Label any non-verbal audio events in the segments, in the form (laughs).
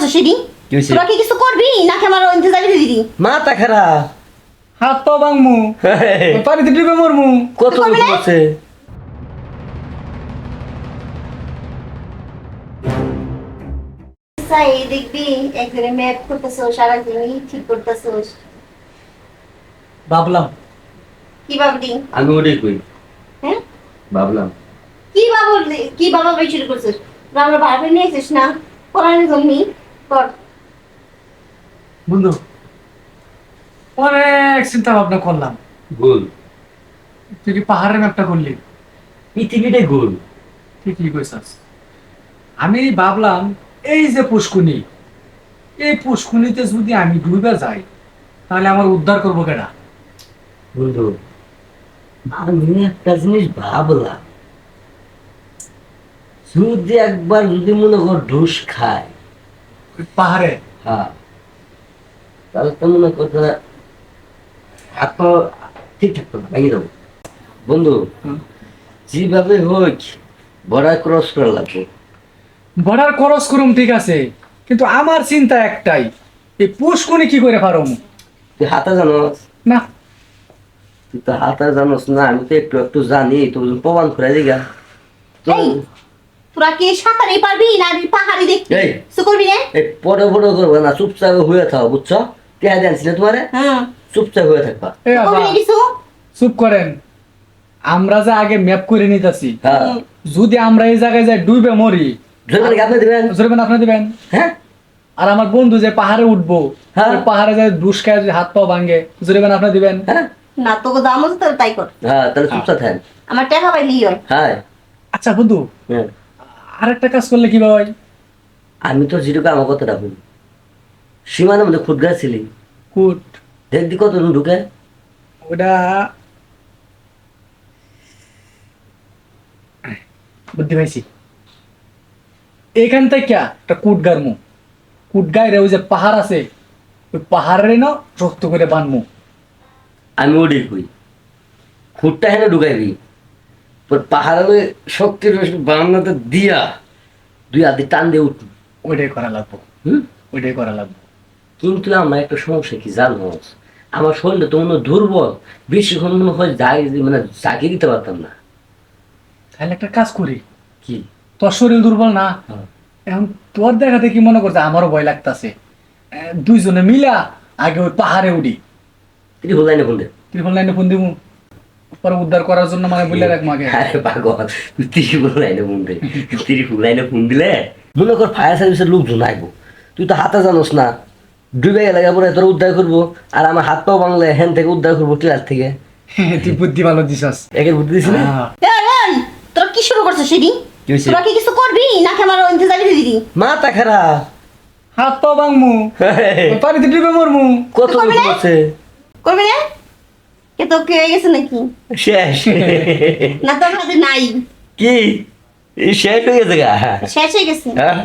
করছ সেদিন? তোরা কি কিছু করবি? নাকি আমার ইন্তজারি দিয়ে দিদি মাথা খারাপ। হাত পা ভাঙমু। পানিতে ডুবে মরমু। কত আছে। দেখবি একদিনে ম্যাপ করতেছোস আর ঠিক করতেছোস ভাবলাম। কি ভাবলি? আমি ওটাই কই হ্যাঁ? ভাবলাম। কি ভাবলি? কি বাবা ভাই শুরু করছিস? আমরা না? পড়ানোর জন্য কর। বন্ধু অনেক চিন্তা ভাবনা করলাম। গোল। তুই কি পাহাড়ের ম্যাপটা করলি? পৃথিবীটাই গোল। ঠিকই কইছাস। আমি ভাবলাম এই যে পুষ্কুনি এই পুষ্কুনিতে যদি আমি ডুবে যাই তাহলে আমার উদ্ধার করব কেডা? বন্ধু আমি একটা জিনিস ভাবলাম। যদি একবার যদি মনে কর ঢুস খায় পাহাড়ে। হ্যাঁ। তাহলে তো মনে তোরা হাত পা ঠিক থাকতো না ভেঙে দেবো। বন্ধু যেভাবে হোক বড়া ক্রস করা লাগবে। বর্ডার খরচ করুম ঠিক আছে। কিন্তু আমার চিন্তা একটাই এই পুষ্কুনি কি করে পারম? তুই হাতা জানোস? না। তুই তো হাতা জানোস না আমি তো একটু একটু জানি তো প্রমাণ করে দিগা। তো। তোরা কি সাঁতারই পারবি না পাহাড়ি দেখবি। কিছু করবি না। এই করবে না চুপচাপ হয়ে থাকো বুঝছ? তোমারে? হ্যাঁ চুপচাপ হয়ে থাকবা। এ বাবা চুপ করেন। আমরা যে আগে ম্যাপ করে নিতেছি। হ্যাঁ। যদি আমরা এই জায়গায় যাই ডুবে মরি। আপনি দিবেন? জরিমানা আপনি দিবেন? হ্যাঁ। আর আমার বন্ধু যে পাহাড়ে উঠবো হ্যাঁ। পাহাড়ে যায় দুষ খায় যদি হাত পা ভাঙে জরিমানা আপনি দিবেন? হ্যাঁ। না তোকে দাম আছে তাই কর। হ্যাঁ তাহলে চুপচাপ থাকেন। আমার টাকা পাইলি হয়। হ্যাঁ। আচ্ছা বন্ধু হ্যাঁ। আরেকটা কাজ করলে কি ভাই? আমি তো যেটুকু আমার কথাটা বলি। সীমানার মধ্যে খুদ ছিলি কুট দেখ দি কত ঢুকে? ওটা বুদ্ধি পাইছি। এখান থেকে একটা কুট গারমু কুট গায়ে ওই যে পাহাড় আছে ওই পাহাড়ে না শক্ত করে বানমু। আমি ওটাই কই। খুঁটটা হেনে ঢুকাইবি? পাহাড়ে শক্তির বারান্দাতে দিয়া দুই আদি টান দিয়ে উঠবি। ওইটাই করা লাগবো। হুম? ওইটাই করা লাগবো। কিন্তু আমার একটা সমস্যা কি জানো? আমার শরীরটা তো মনে দুর্বল। বেশিক্ষণ মনে হয় মানে জাগিয়ে দিতে পারতাম না। তাহলে একটা কাজ করি। কি? তোর শরীর দুর্বল না? হ্যাঁ। এখন তোর দেখাতে কি মনে করছে? আমারও ভয় লাগতাছে। দুইজনে মিলা আগে ওই পাহাড়ে উঠি। তিনি বলাই না বললে ত্রিপল লাইনে ফোন দিব পরে উদ্ধার করার জন্য মানে বললে রাখ মাকে আরে পাগল তুই লাইনে ফোন দে। ত্রিপুল লাইনে ফোন দিলে মনে কর ফায়ার সার্ভিসের লোকজন আইবো। তুই তো হাতে জানোস না। ডুবে গেলে পরে তোর উদ্ধার করব। আর আমার হাত পাও বাংলা হ্যান থেকে উদ্ধার করব টিলার থেকে। (laughs) তুই বুদ্ধি ভালো দিছাস। একের বুদ্ধি দিছি না? এই, তোরা কি শুরু করছ সেদিন? তোরা কি কিছু করবি? নাকি আমার ইন্তজারি দিদি মাথা খারাপ। হাত পা ভাঙমু। (laughs) ওই পানিতে ডুবে মরমু। কত করবি না? আছে? করবি না? কে তো কে হয়ে গেছে নাকি শেষ না তোর হাতে নাই কি শেষ হয়ে গেছে গা শেষ হয়ে গেছে হ্যাঁ?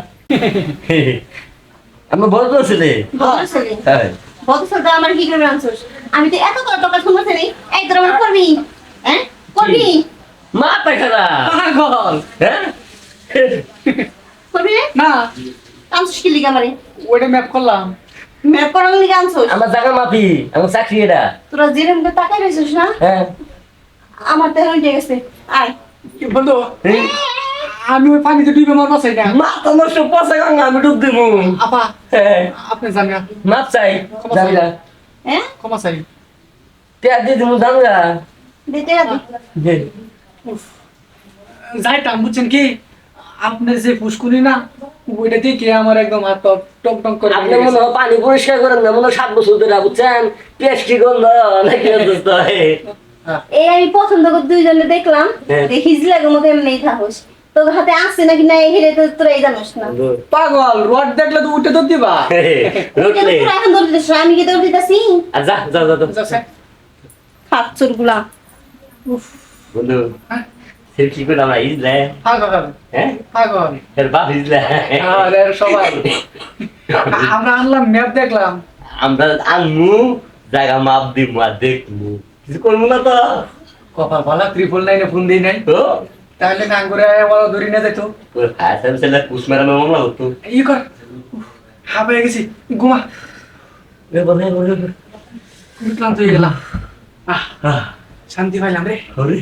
আমার বড় তো ছেলে আমার কি করে আনছোস আমি তো এত করে টাকা শুনতে নেই এই তোর আমার করবি হ্যাঁ করবি মাথা খারাপ পাগল হ্যাঁ করবি না আনছোস কি লিগা আমারে ওইটা ম্যাপ করলাম ম্যাপ করার লিগা আমার জায়গা মাপি আমার চাকরি এটা। তোরা যেরকম করে তাকাই রয়েছিস না? হ্যাঁ। আমার তো হয়ে গেছে। আয়। কি বন্ধু? আমি ওই পানিতে ডুবে মরবো চাই না। মাথা নষ্ট পচা গঙ্গা আমি ডুব দিব আপা হ্যাঁ। আপনি জানগা মাপ চাই না হ্যাঁ? ক্ষমা চাই। তে দিয়ে দিব না দিতে হবে দে। যাইতাম বুঝছেন কি? আপনার যে পুষ্কুনি না ওইটা দেখে আমার একদম হাত পা টক টক করে আপনি মনে হয় পানি পরিষ্কার করেন না মনে হয় সাত বছর ধরে বুঝছেন? পেস্টি গন্ধ নাকি অসুস্থ? হ্যাঁ। এই আমি পছন্দ করে দুইজনে দেখলাম হ্যাঁ। দেখি লাগে মতো এমনি থাকোস। তোর হাতে আসছে নাকি না হেরে তো তোরা এই জানোস না। পাগল রড দেখলে তো উঠে তো দিবা। এখন দৌড় দিতেছ আমি কি দৌড় দিতেছি? যা যা যা যা। খাচ্ছরগুলা বন্ধু। হ্যাঁ? কি করে আমরা ইজলে। হ্যাঁ এর বাপ ইজলে। সবাই। আমরা আনলাম ম্যাপ দেখলাম। আমরা আনমু জায়গা মাপ দিব আর দেখমু। কিছু করব না তো। কপাল ভালো ত্রিপল নাইনে ফোন দিই নাই। তো? তাহলে ধরি না যেত হতো। ই কর। গেছি। ঘুমা। ক্লান্ত হয়ে গেলাম। শান্তি পাইলাম রে। আরে